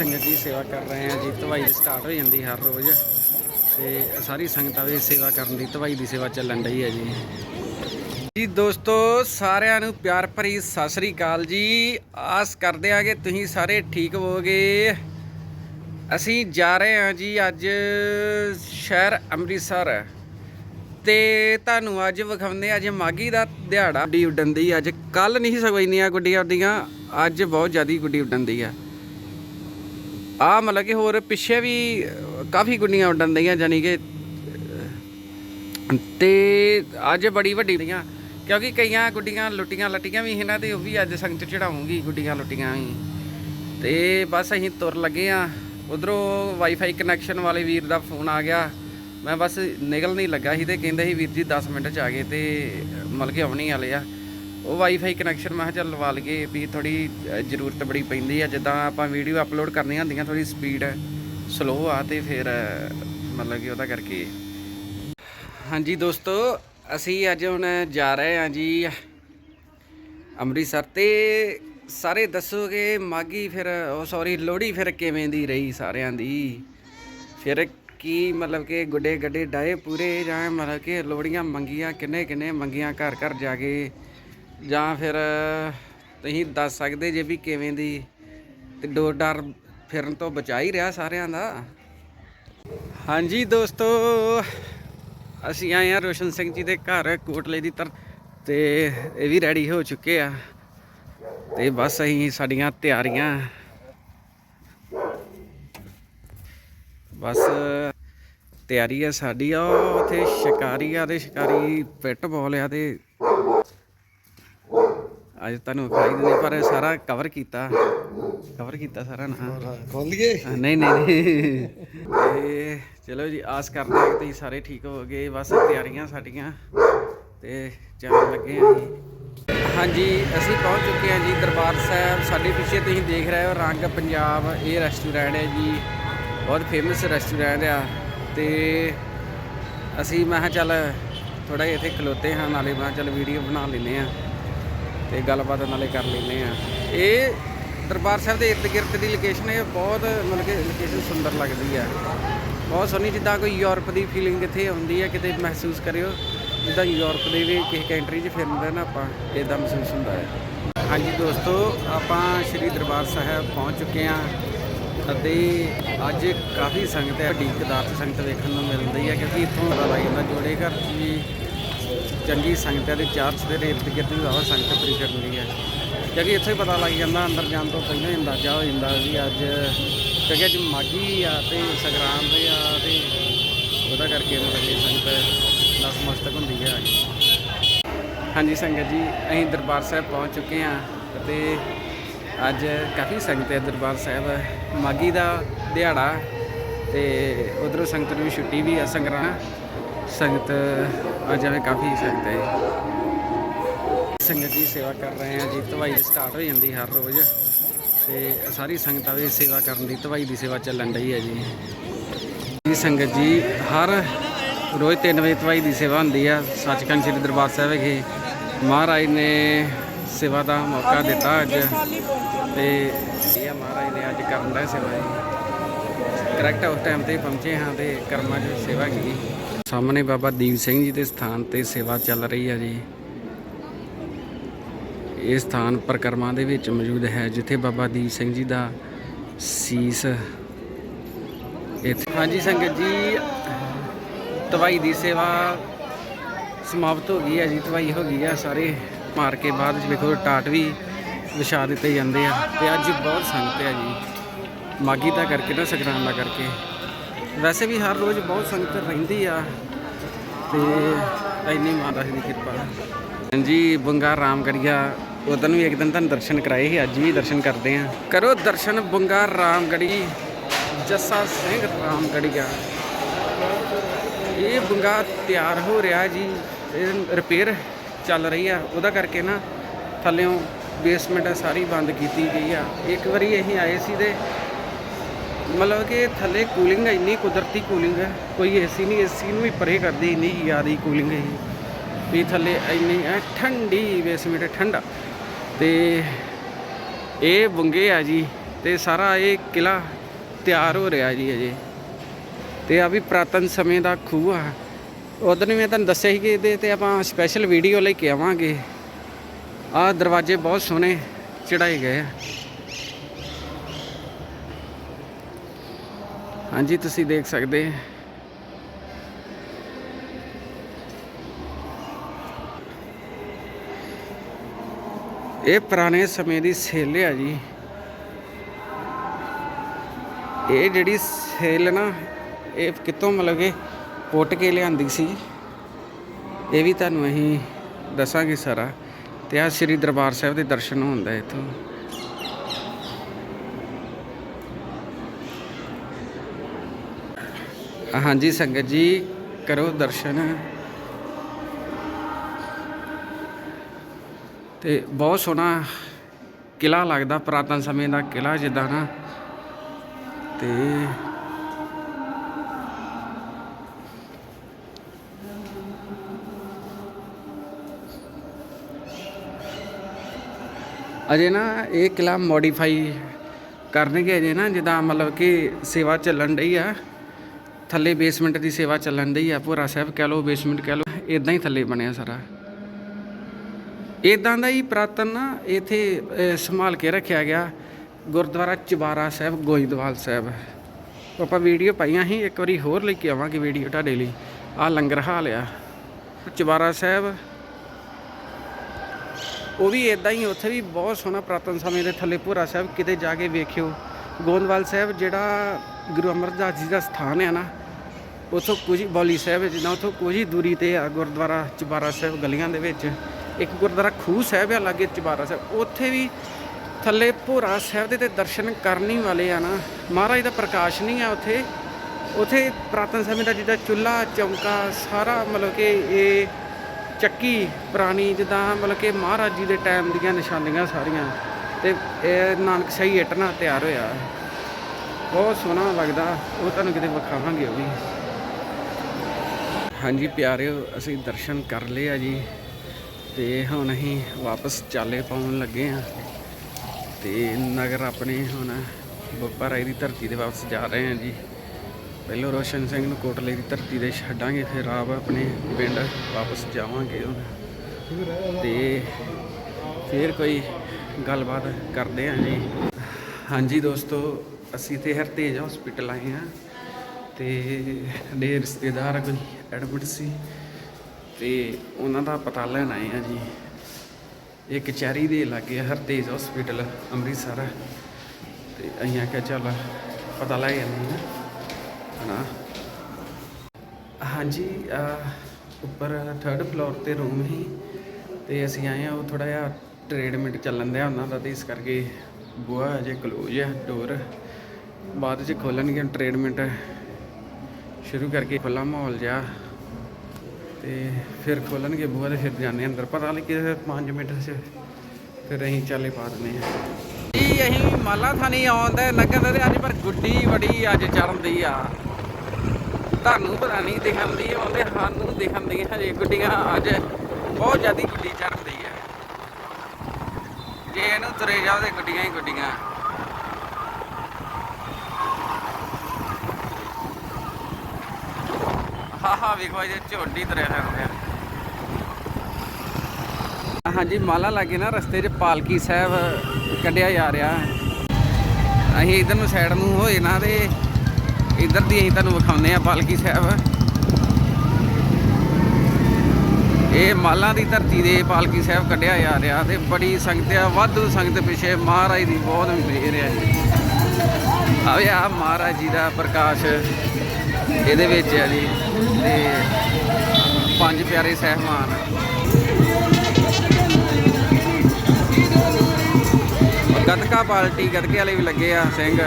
ਸੰਗਤ ਜੀ ਸੇਵਾ ਕਰ ਰਹੇ ਹਾਂ ਜੀ ਧਵਾਈ ਸਟਾਰਟ ਹੋ ਜਾਂਦੀ ਹਰ ਰੋਜ਼। ਤੇ ਸਾਰੀ ਸੰਗਤਾਂ ਵੀ ਸੇਵਾ ਕਰਨ ਦੀ ਧਵਾਈ ਦੀ ਸੇਵਾ ਚੱਲਣ ਡਈ ਹੈ ਜੀ। ਜੀ ਦੋਸਤੋ, ਸਾਰਿਆਂ ਨੂੰ ਪਿਆਰ ਭਰੀ ਸਤਿ ਸ੍ਰੀ ਅਕਾਲ ਜੀ। ਆਸ ਕਰਦੇ ਹਾਂ ਕਿ ਤੁਸੀਂ ਸਾਰੇ ਠੀਕ ਹੋਵੋਗੇ। ਅਸੀਂ ਜਾ ਰਹੇ ਹਾਂ ਜੀ ਅੱਜ ਸ਼ਹਿਰ ਅੰਮ੍ਰਿਤਸਰ। ਤੇ ਤੁਹਾਨੂੰ ਅੱਜ ਵਿਖਾਉਂਦੇ ਅੱਜ ਮਾਗੀ ਦਾ ਦਿਹਾੜਾ ਗੁੱਡੀ ਉੱਡਣ ਦੀ। ਅੱਜ ਕੱਲ ਨਹੀਂ ਸਗੋਂ ਇੰਨੀਆਂ ਗੁੱਡੀਆਂ ਉੱਡੀਆਂ, ਅੱਜ ਬਹੁਤ ਜ਼ਿਆਦੀ ਗੁੱਡੀ ਉੱਡਣ ਦੀ ਆ। ਆ ਮਤਲਬ ਕਿ ਹੋਰ ਪਿੱਛੇ ਵੀ ਕਾਫੀ ਗੁੱਡੀਆਂ ਉੱਡਣ ਦੀਆਂ ਜਾਨੀ ਕਿ ਅਹ, ਤੇ ਅੱਜ ਬੜੀ ਵੱਡੀ ਦੀਆਂ ਕਿਉਂਕਿ ਕਈਆਂ ਗੁੱਡੀਆਂ ਲੁੱਟੀਆਂ ਲੱਟੀਆਂ ਵੀ ਇਹਨਾਂ ਤੇ ਉਹ ਵੀ ਅੱਜ ਸੰਗਤ ਚੜਾਉਂਗੀ ਗੁੱਡੀਆਂ ਲੁੱਟੀਆਂ ਵੀ। ਤੇ ਬਸ ਅਸੀਂ ਤੁਰ ਲੱਗੇ ਆ। ਉਧਰੋਂ ਵਾਈਫਾਈ ਕਨੈਕਸ਼ਨ ਵਾਲੇ ਵੀਰ ਦਾ ਫੋਨ ਆ ਗਿਆ। ਮੈਂ ਬਸ ਨਿਕਲ ਨਹੀਂ ਲੱਗਾ ਸੀ ਤੇ ਕਹਿੰਦੇ ਸੀ ਵੀਰ ਜੀ 10 ਮਿੰਟ ਚ ਆ ਗਏ ਤੇ ਮਤਲਬ ਕਿ ਆਉਣੀ ਵਾਲੇ ਆ। ਉਹ ਵਾਈਫਾਈ ਕਨੈਕਸ਼ਨ ਮੈਂ ਕਿਹਾ ਚੱਲ ਲਵਾ ਲਈਏ ਵੀ ਥੋੜੀ ਜ਼ਰੂਰਤ ਬੜੀ ਪੈਂਦੀ ਆ। ਜਿੱਦਾਂ ਆਪਾਂ ਵੀਡੀਓ ਅਪਲੋਡ ਕਰਨੀਆਂ ਹੁੰਦੀਆਂ ਥੋੜੀ ਸਪੀਡ ਸਲੋ ਆ ਤੇ ਫਿਰ ਮਤਲਬ ਕਿ ਉਹਦਾ ਕਰਕੇ। ਹਾਂਜੀ ਦੋਸਤੋ, ਅਸੀਂ ਅੱਜ ਹੁਣ ਜਾ ਰਹੇ ਹਾਂ ਜੀ ਅੰਮ੍ਰਿਤਸਰ ਤੇ। ਸਾਰੇ ਦੱਸੋਗੇ ਮਾਗੀ ਫਿਰ, ਉਹ ਸੌਰੀ ਲੋਹੜੀ ਫਿਰ ਕਿਵੇਂ ਦੀ ਰਹੀ ਸਾਰਿਆਂ ਦੀ? ਫਿਰ ਕੀ ਮਤਲਬ ਕਿ ਗੁੱਡੇ ਗੱਡੇ ਡਾਏ ਪੂਰੇ ਜਾਂ ਮਤਲਬ ਕਿ ਲੋਹੜੀਆਂ ਮੰਗੀਆਂ ਕਿੰਨੇ ਕਿੰਨੇ ਮੰਗੀਆਂ ਘਰ ਘਰ ਜਾ ਕੇ? ਜਾਂ ਫਿਰ ਤੁਸੀਂ ਦੱਸ ਸਕਦੇ ਜੇ ਵੀ ਕਿਵੇਂ ਦੀ ਤੇ ਡੋਰ ਡਰ ਫਿਰਨ ਤੋਂ ਬਚਾ ਹੀ ਰਿਹਾ ਸਾਰਿਆਂ ਦਾ। ਹਾਂਜੀ ਦੋਸਤੋ, ਅਸੀਂ ਆਏ ਆ ਰੋਸ਼ਨ ਸਿੰਘ ਜੀ ਦੇ ਘਰ, ਕੋਟਲੇ ਦੀ ਤਰ ਤੇ ਇਹ ਵੀ ਰੈਡੀ ਹੋ ਚੁੱਕੇ ਆ। ਤੇ ਬਸ ਅਸੀਂ ਸਾਡੀਆਂ ਤਿਆਰੀਆਂ। ਬਸ ਤਿਆਰੀ ਆ ਸਾਡੀ ਆ ਉਥੇ ਸ਼ਿਕਾਰੀ ਆ ਤੇ ਸ਼ਿਕਾਰੀ ਪਿੱਟ ਬੋਲ ਆ ਤੇ ਅੱਜ ਤੁਹਾਨੂੰ ਖਾਈ ਦਿੰਦੇ ਪਰ ਸਾਰਾ ਕਵਰ ਕੀਤਾ। ਕਵਰ ਕੀਤਾ ਸਾਰਾ ਨਾ। ਖੋਲ ਹਾਂ, ਨਹੀਂ ਨਹੀਂ ਨਹੀਂ। ਤੇ ਚਲੋ ਜੀ ਆਸ ਕਰਦੇ ਹਾਂ ਕਿ ਤੁਸੀਂ ਸਾਰੇ ਠੀਕ ਹੋਵੋਗੇ। ਬਸ ਤਿਆਰੀਆਂ ਸਾਡੀਆਂ। ਤੇ ਜਾਣ ਲੱਗੇ ਹਾਂ ਜੀ। ਹਾਂਜੀ ਅਸੀਂ ਪਹੁੰਚ ਚੁੱਕੇ ਹਾਂ ਜੀ ਦਰਬਾਰ ਸਾਹਿਬ। ਸਾਡੇ ਪਿੱਛੇ ਤੁਸੀਂ ਦੇਖ ਰਹੇ ਹੋ ਰੰਗ ਪੰਜਾਬ ਇਹ ਰੈਸਟੋਰੈਂਟ ਹੈ ਜੀ। ਬਹੁਤ ਫੇਮਸ ਰੈਸਟੋਰੈਂਟ ਆ। ਤੇ ਅਸੀਂ ਮੈਂ ਕਿਹਾ ਚੱਲ ਥੋੜਾ ਜਿਹਾ ਇੱਥੇ ਖਲੋਤੇ ਹਾਂ ਨਾਲੇ ਮੈਂ ਚੱਲ ਵੀਡੀਓ ਬਣਾ ਲੈਨੇ ਆ ਤੇ ਗੱਲਬਾਤ ਨਾਲੇ ਕਰ ਲੈਂਦੇ ਆ। ਇਹ ਦਰਬਾਰ ਸਾਹਿਬ ਦੇ ਇਰਦ ਗਿਰਦ ਦੀ ਲੋਕੇਸ਼ਨ ਹੈ ਬਹੁਤ ਮਤਲਬ ਕਿ ਲੋਕੇਸ਼ਨ ਸੁੰਦਰ ਲੱਗਦੀ ਹੈ ਬਹੁਤ ਸੋਹਣੀ ਜਿੱਦਾਂ ਕੋਈ ਯੂਰਪ ਦੀ ਫੀਲਿੰਗ ਇੱਥੇ ਆਉਂਦੀ ਹੈ ਕਿਤੇ ਮਹਿਸੂਸ ਕਰਿਓ। ਜਿੱਦਾਂ ਯੂਰਪ ਦੇ ਵੀ ਕਿਸੇ ਕੰਟਰੀ 'ਚ ਫਿਰਦੇ ਨਾ ਆਪਾਂ ਇਦਾਂ ਮਹਿਸੂਸ ਹੁੰਦਾ ਹੈ ਹਾਂਜੀ ਦੋਸਤੋ, ਆਪਾਂ ਸ਼੍ਰੀ ਦਰਬਾਰ ਸਾਹਿਬ ਪਹੁੰਚ ਚੁੱਕੇ ਹਾਂ ਅਤੇ ਅੱਜ ਕਾਫੀ ਸੰਗਤ ਹੈ, ਵੱਡੀ ਕਦਾਰ ਸੰਗਤ ਵੇਖਣ ਨੂੰ ਮਿਲਦੀ ਹੈ ਕਿਉਂਕਿ ਇੱਥੋਂ ਪਤਾ ਲੱਗ ਜਾਂਦਾ ਜੋੜੇ ਘਰ 'ਚ ਵੀ ਚੰਗੀ ਸੰਗਤ ਹੈ ਤੇ ਚਾਰਚ ਦੇ ਰੇਤ ਗਿਰਦ ਵੀ ਵਾਵਾ ਸੰਗਤ ਪੂਰੀ ਕਰਨੀ ਹੈ। ਕਿਉਂਕਿ ਇੱਥੇ ਹੀ ਪਤਾ ਲੱਗ ਜਾਂਦਾ ਅੰਦਰ ਜਾਣ ਤੋਂ ਪਹਿਲਾਂ ਹੀ ਅੰਦਾਜ਼ਾ ਹੋ ਜਾਂਦਾ ਵੀ ਅੱਜ ਕਿਉਂਕਿ ਅੱਜ ਮਾਗੀ ਆ ਤੇ ਦੇ ਆ ਤੇ ਉਹਦਾ ਕਰਕੇ ਮਤਲਬ ਕਿ ਸੰਗਤ ਨਸਮਸਤਕ ਹੁੰਦੀ ਹੈ ਹਾਂਜੀ ਸੰਗਤ ਜੀ, ਅਸੀਂ ਦਰਬਾਰ ਸਾਹਿਬ ਪਹੁੰਚ ਚੁੱਕੇ ਹਾਂ ਅਤੇ ਅੱਜ ਕਾਫੀ ਸੰਗਤ ਹੈ ਦਰਬਾਰ ਸਾਹਿਬ। ਮਾਗੀ ਦਾ ਦਿਹਾੜਾ ਤੇ ਉਧਰੋਂ ਸੰਗਤ ਨੂੰ ਛੁੱਟੀ ਵੀ ਆ ਸੰਗਰਾਂ ਸੰਗਤ ਅੱਜ ਐਵੇਂ ਕਾਫੀ ਸੰਗਤ ਹੈ ਸੰਗਤ ਜੀ ਸੇਵਾ ਕਰ ਰਹੇ ਹਾਂ ਜੀ ਧਵਾਈ ਸਟਾਰਟ ਹੋ ਜਾਂਦੀ ਹਰ ਰੋਜ਼। ਤੇ ਸਾਰੀ ਸੰਗਤਾਂ ਵੀ ਸੇਵਾ ਕਰਨ ਦੀ ਧਵਾਈ ਦੀ ਸੇਵਾ ਚੱਲਣ ਡਈ ਹੈ ਜੀ। ਜੀ ਸੰਗਤ ਜੀ ਹਰ ਰੋਜ਼ 3 ਵਜੇ ਧਵਾਈ ਦੀ ਸੇਵਾ ਹੁੰਦੀ ਆ। ਸੱਚਖੰਡ ਸ੍ਰੀ ਦਰਬਾਰ ਸਾਹਿਬ ਵਿਖੇ ਮਹਾਰਾਜ ਨੇ ਸੇਵਾ ਦਾ ਮੌਕਾ ਦਿੱਤਾ ਅੱਜ। ਤੇ ਇਹ ਆ ਮਹਾਰਾਜ ਨੇ ਅੱਜ ਕਰਨ ਦਾ ਸੇਵਾ ਜੀ। ਕਰੈਕਟ ਉਸ ਟਾਈਮ ਤੇ ਪਹੁੰਚੇ ਹਾਂ ਤੇ ਕਰਮਾਂ 'ਚ ਸੇਵਾ ਕੀਤੀ। ਸਾਹਮਣੇ ਬਾਬਾ ਦੀਪ ਸਿੰਘ ਜੀ ਦੇ ਸਥਾਨ ਤੇ ਸੇਵਾ ਚੱਲ ਰਹੀ ਹੈ ਜੀ। ਇਹ ਸਥਾਨ ਪਰਕਰਮਾ ਦੇ ਵਿੱਚ ਮੌਜੂਦ ਹੈ, ਜਿੱਥੇ ਬਾਬਾ ਦੀਪ ਸਿੰਘ ਜੀ ਦਾ ਸੀਸ ਇੱਥੇ ਹਾਂਜੀ, ਸੰਗਤ ਜੀ, ਤਵਾਈ ਦੀ ਸੇਵਾ ਸਮਾਪਤ ਹੋ ਗਈ ਹੈ ਜੀ, ਤਵਾਈ ਹੋ ਗਈ ਹੈ ਸਾਰੇ ਮਾਰ ਕੇ ਬਾਅਦ ਵਿੱਚ ਵੇਖੋ, ਟਾਟ ਵੀ ਵਿਛਾ ਦਿੱਤੇ ਜਾਂਦੇ ਆ। ਤੇ ਅੱਜ ਬਹੁਤ ਸੰਗਤ ਹੈ ਜੀ। ਮਾਗੀ ਦਾ ਕਰਕੇ ਨਾ ਸੰਗਰਾਮ ਦਾ ਕਰਕੇ। ਵੈਸੇ ਵੀ ਹਰ ਰੋਜ਼ ਬਹੁਤ ਸੰਗਤ ਰਹਿੰਦੀ ਆ ਤੇ ਇੰਨੀ ਮਾਤਾ ਜੀ ਦੀ ਕਿਰਪਾ। ਹਾਂਜੀ ਬੰਗਾ ਰਾਮਗੜੀਆ ਉਦੋਂ ਵੀ ਇੱਕ ਦਿਨ ਤੁਹਾਨੂੰ ਦਰਸ਼ਨ ਕਰਾਏ ਸੀ ਅੱਜ ਵੀ ਦਰਸ਼ਨ ਕਰਦੇ ਆ। ਕਰੋ ਦਰਸ਼ਨ ਬੰਗਾ ਰਾਮਗੜੀ ਜੱਸਾ ਸਿੰਘ ਰਾਮਗੜੀਆ। ਇਹ ਬੰਗਾ ਤਿਆਰ ਹੋ ਰਿਹਾ ਜੀ ਇਹ ਰਿਪੇਅਰ ਚੱਲ ਰਹੀ ਆ ਉਹਦਾ ਕਰਕੇ ਨਾ ਥੱਲਿਓਂ ਬੇਸਮੈਂਟ ਸਾਰੀ ਬੰਦ ਕੀਤੀ ਗਈ ਆ। ਇੱਕ ਵਾਰੀ ਅਸੀਂ ਆਏ ਸੀ ਤੇ ਮਤਲਬ ਕਿ ਥੱਲੇ ਕੂਲਿੰਗ ਇੰਨੀ ਕੁਦਰਤੀ ਕੂਲਿੰਗ ਹੈ। ਕੋਈ ਏਸੀ ਨਹੀਂ ਏਸੀ ਨੂੰ ਵੀ ਪਰੇ ਕਰਦੀ, ਇੰਨੀ ਜ਼ਿਆਦਾ ਕੂਲਿੰਗ ਹੈ ਵੀ ਥੱਲੇ ਇੰਨੀ ਐ ਠੰਡੀ ਬੇਸਮੈਂਟ ਠੰਡਾ। ਤੇ ਇਹ ਬੁੰਗੇ ਆ ਜੀ, ਤੇ ਸਾਰਾ ਇਹ ਕਿਲਾ ਤਿਆਰ ਹੋ ਰਿਹਾ ਜੀ ਅਜੇ। ਤੇ ਆ ਵੀ ਪ੍ਰਾਤਨ ਸਮੇਂ ਦਾ ਖੂਹ ਆ। ਉਦੋਂ ਮੈਂ ਤੁਹਾਨੂੰ ਦੱਸਿਆ ਸੀ ਕਿ ਇਹਦੇ ਤੇ ਆਪਾਂ ਸਪੈਸ਼ਲ ਵੀਡੀਓ ਲੈ ਕੇ ਆਵਾਂਗੇ। ਆਹ ਦਰਵਾਜ਼ੇ ਬਹੁਤ ਸੋਹਣੇ ਚੜਾਏ ਗਏ ਆ। ਹਾਂਜੀ, ਤੁਸੀਂ ਦੇਖ ਸਕਦੇ ਇਹ ਪੁਰਾਣੇ ਸਮੇਂ ਦੀ ਸੇਲ ਆ ਜੀ। ਇਹ ਜਿਹੜੀ ਸੇਲ ਨਾ, ਇਹ ਕਿਤੋਂ ਮਤਲਬ ਕਿ ਪੁੱਟ ਕੇ ਲਿਆਂਦੀ ਸੀ। ਇਹ ਵੀ ਤੁਹਾਨੂੰ ਅਸੀਂ ਦੱਸਾਂਗੇ ਸਾਰਾ। ਤੇ ਆ ਸ੍ਰੀ ਦਰਬਾਰ ਸਾਹਿਬ ਦੇ ਦਰਸ਼ਨ ਹੁੰਦਾ ਇੱਥੋਂ। ਹਾਂਜੀ, ਸੰਗਤ ਜੀ, ਕਰੋ ਦਰਸ਼ਨ। ਤੇ ਬਹੁਤ ਸੋਹਣਾ ਕਿਲਾ ਲੱਗਦਾ, ਪੁਰਾਤਨ ਸਮੇਂ ਦਾ ਕਿਲਾ ਜਿੱਦਾਂ ਨਾ। ਤੇ ਅਜੇ ਨਾ ਇਹ ਕਿਲਾ ਮੋਡੀਫਾਈ ਕਰਨਗੇ ਅਜੇ ਨਾ, ਜਿੱਦਾਂ ਮਤਲਬ ਕਿ ਸੇਵਾ ਚੱਲਣ ਡਈ ਆ। ਥੱਲੇ ਬੇਸਮੈਂਟ ਦੀ ਸੇਵਾ ਚੱਲਣ ਦੀ ਆ। ਭੋਰਾ ਸਾਹਿਬ ਕਹਿ ਲਓ ਬੇਸਮੈਂਟ ਕਹਿ ਲਓ ਇਦਾਂ ਹੀ ਥੱਲੇ ਬਣਿਆ ਸਾਰਾ। ਇਦਾਂ ਦਾ ਹੀ ਪ੍ਰਾਤਨ ਨਾ ਇਥੇ ਸੰਭਾਲ ਕੇ ਰੱਖਿਆ ਗਿਆ ਗੁਰਦੁਆਰਾ ਚਬਾਰਾ ਸਾਹਿਬ, ਗੋਇੰਦਵਾਲ ਸਾਹਿਬ। ਆਪਾਂ ਵੀਡੀਓ ਪਾਈਆਂ ਸੀ, ਇੱਕ ਵਾਰੀ ਹੋਰ ਲੈ ਕੇ ਆਵਾਂਗੇ ਵੀਡੀਓ ਤੁਹਾਡੇ ਲਈ। ਆ ਲੰਗਰ ਹਾਲ ਆ। ਚਬਾਰਾ ਸਾਹਿਬ, ਉਹ ਵੀ ਇਦਾਂ ਹੀ, ਉੱਥੇ ਵੀ ਬਹੁਤ ਸੋਹਣਾ ਪ੍ਰਾਤਨ ਸਮੇਂ ਦੇ ਥੱਲੇ ਭੋਰਾ ਸਾਹਿਬ, ਕਿਤੇ ਜਾ ਕੇ ਵੇਖਿਓ। ਗੋਇੰਦਵਾਲ ਸਾਹਿਬ ਜਿਹੜਾ ਗੁਰੂ ਅਮਰਦਾਸ ਜੀ ਦਾ ਸਥਾਨ ਹੈ ਨਾ ਉਥੋਂ ਕੁਝ ਹੀ ਬੌਲੀ ਸਾਹਿਬ ਜਿੱਦਾਂ ਉਥੋਂ ਕੁਝ ਹੀ ਦੂਰੀ ਤੇ ਆ ਗੁਰਦੁਆਰਾ ਚਬਾਰਾ ਸਾਹਿਬ ਗਲੀਆਂ ਦੇ ਵਿੱਚ। ਇੱਕ ਗੁਰਦੁਆਰਾ ਖੂਹ ਸਾਹਿਬ ਆ ਲਾਗੇ ਚਬਾਰਾ ਸਾਹਿਬ। ਉੱਥੇ ਵੀ ਥੱਲੇ ਭੋਰਾ ਸਾਹਿਬ ਦੇ ਤੇ ਦਰਸ਼ਨ ਕਰਨੀ ਵਾਲੇ ਆ ਨਾ। ਮਹਾਰਾਜ ਦਾ ਪ੍ਰਕਾਸ਼ ਨਹੀਂ ਆ ਉੱਥੇ। ਉੱਥੇ ਪ੍ਰਾਤਨ ਸਮੇਂ ਦਾ ਜਿੱਦਾਂ ਚੁੱਲ੍ਹਾ, ਚੌਂਕਾ ਸਾਰਾ ਮਤਲਬ ਕਿ ਇਹ ਚੱਕੀ ਪੁਰਾਣੀ ਜਿੱਦਾਂ ਮਤਲਬ ਕਿ ਮਹਾਰਾਜ ਜੀ ਦੇ ਟਾਈਮ ਦੀਆਂ ਨਿਸ਼ਾਨੀਆਂ ਸਾਰੀਆਂ। ਤੇ ਇਹ ਨਾਨਕ ਨਾਨਕਸ਼ਾਹੀ ਇੱਟ ਨਾਲ ਤਿਆਰ ਹੋਇਆ। ਬਹੁਤ ਸੋਹਣਾ ਲੱਗਦਾ। ਉਹ ਤੁਹਾਨੂੰ ਕਿਤੇ ਵਿਖਾਵਾਂਗੇ ਉਹ ਵੀ। ਹਾਂਜੀ ਪਿਆਰਿਓ, ਅਸੀਂ ਦਰਸ਼ਨ ਕਰ ਲਏ ਆ ਜੀ ਤੇ ਹੁਣ ਅਸੀਂ ਵਾਪਸ ਚਾਲੇ ਪਾਉਣ ਲੱਗੇ ਆ ਤੇ ਨਗਰ ਆਪਣੇ ਹੁਣ ਬੱਪਾ ਰਾਏ ਦੀ ਧਰਤੀ ਦੇ ਵਾਪਸ ਜਾ ਰਹੇ ਆ ਜੀ। ਪਹਿਲੋਂ ਰੋਸ਼ਨ ਸਿੰਘ ਨੂੰ ਕੋਟਲੇ ਦੀ ਧਰਤੀ ਦੇ ਛੱਡਾਂਗੇ, ਫਿਰ ਆਪ ਆਪਣੇ ਪਿੰਡ ਵਾਪਸ ਜਾਵਾਂਗੇ ਹੁਣ। ਤੇ ਫਿਰ ਕੋਈ ਗੱਲਬਾਤ ਕਰਦੇ ਆ ਜੀ। ਹਾਂਜੀ ਦੋਸਤੋ, ਅਸੀਂ ਤੇ ਹਰਤੇਜ ਹਸਪੀਟਲ ਆਏ ਆ ਤੇ ਦੇ ਰਿਸ਼ਤੇਦਾਰ ਕੋਈ ਐਡਮਿਟ ਸੀ ਤੇ ਉਹਨਾਂ ਦਾ ਪਤਾ ਲੈਣ ਆਏ ਆ ਜੀ। ਇਹ ਕਚਹਿਰੀ ਦੇ ਲਾਗੇ ਹਰਤੇਜ ਹਸਪੀਟਲ ਅੰਮ੍ਰਿਤਸਰ। ਤੇ ਅਸੀਂ ਆਖਿਆ ਚੱਲ ਪਤਾ ਲੈ ਜਾਂਦੇ ਹਾਂ। ਹਨਾ? ਹਾਂਜੀ ਉੱਪਰ ਥਰਡ ਫਲੋਰ ਤੇ ਰੂਮ ਹੀ ਤੇ ਅਸੀਂ ਆਏ ਆ ਉਹ ਥੋੜਾ ਜਿਹਾ ਟ੍ਰੀਟਮੈਂਟ ਚੱਲਣ ਦਿਆ ਉਹਨਾਂ ਦਾ ਤੇ ਇਸ ਕਰਕੇ ਬੂਹਾ ਅਜੇ ਕਲੋਜ਼ ਆ ਡੋਰ ਬਾਅਦ ਚ ਖੋਲਣਗੇ ਟ੍ਰੀਟਮੈਂਟ ਸ਼ੁਰੂ ਕਰਕੇ ਖੁੱਲਾ ਮਾਹੌਲ ਜਿਹਾ ਤੇ ਫਿਰ ਖੋਲਣਗੇ ਬੂਹਾ ਤੇ ਫਿਰ ਜਾਂਦੇ ਅੰਦਰ। ਪਤਾ ਨਹੀਂ ਕਿ 5 ਮਿੰਟ ਚ ਫਿਰ ਅਸੀਂ ਚਾਲੇ ਪਾ ਦਿੰਦੇ ਆ ਜੀ, ਅਸੀਂ ਮਾਲਾ ਥਾਣੀ ਆਉਂਦੇ ਲੱਗਣ ਦੇ ਅੱਜ ਪਰ ਗੁੱਡੀ ਬੜੀ ਅੱਜ ਚੜਨਦੀ ਆ। ਤੁਹਾਨੂੰ ਪਤਾ ਨਹੀਂ ਦਿਖਣ ਦੀ ਆਉਂਦੇ, ਸਾਨੂੰ ਦਿਖਣ ਹਜੇ ਗੁੱਡੀਆਂ ਅੱਜ ਬਹੁਤ ਜ਼ਿਆਦੀ ਗੁੱਡੀ ਚੜਨਦੀ ਆ। ਜੇ ਇਹਨੂੰ ਤੁਰੇ ਜਾਓ ਤੇ ਗੁੱਡੀਆਂ ਹੀ ਗੁੱਡੀਆਂ। ਹਾ ਵੇਖੋ ਜੇ ਝੋਡੀ ਤੁਰਿਆ ਫਿਰਦੇ ਆ ਹਾਂਜੀ, ਮਾਲਾ ਲਾਗੇ ਨਾ ਰਸਤੇ 'ਚ ਪਾਲਕੀ ਸਾਹਿਬ ਕੱਢਿਆ ਜਾ ਰਿਹਾ। ਅਸੀਂ ਇਧਰ ਨੂੰ ਸਾਈਡ ਨੂੰ ਹੋਏ ਨਾ ਤੇ ਇਧਰ ਦੀ ਅਸੀਂ ਤੁਹਾਨੂੰ ਵਿਖਾਉਂਦੇ ਆ ਪਾਲਕੀ ਸਾਹਿਬ। ਇਹ ਮਾਲਾਂ ਦੀ ਧਰਤੀ ਦੇ ਪਾਲਕੀ ਸਾਹਿਬ ਕੱਢਿਆ ਜਾ ਰਿਹਾ ਤੇ ਬੜੀ ਸੰਗਤ ਆ, ਵਾਧੂ ਸੰਗਤ ਪਿੱਛੇ ਮਹਾਰਾਜ ਦੀ ਬਹੁਤ ਮਿਹਰ ਆ। ਆਵੇ ਆ ਮਹਾਰਾਜ ਜੀ ਦਾ ਪ੍ਰਕਾਸ਼। ਇਹਦੇ ਵਿੱਚ ਆ ਜੀ, ਤੇ ਪੰਜ ਪਿਆਰੇ ਸਹਿਮਾਨ। ਗੱਤਕਾ ਪਾਰਟੀ, ਗੱਤਕੇ ਵਾਲੇ ਵੀ ਲੱਗੇ ਆ ਸਿੰਘ।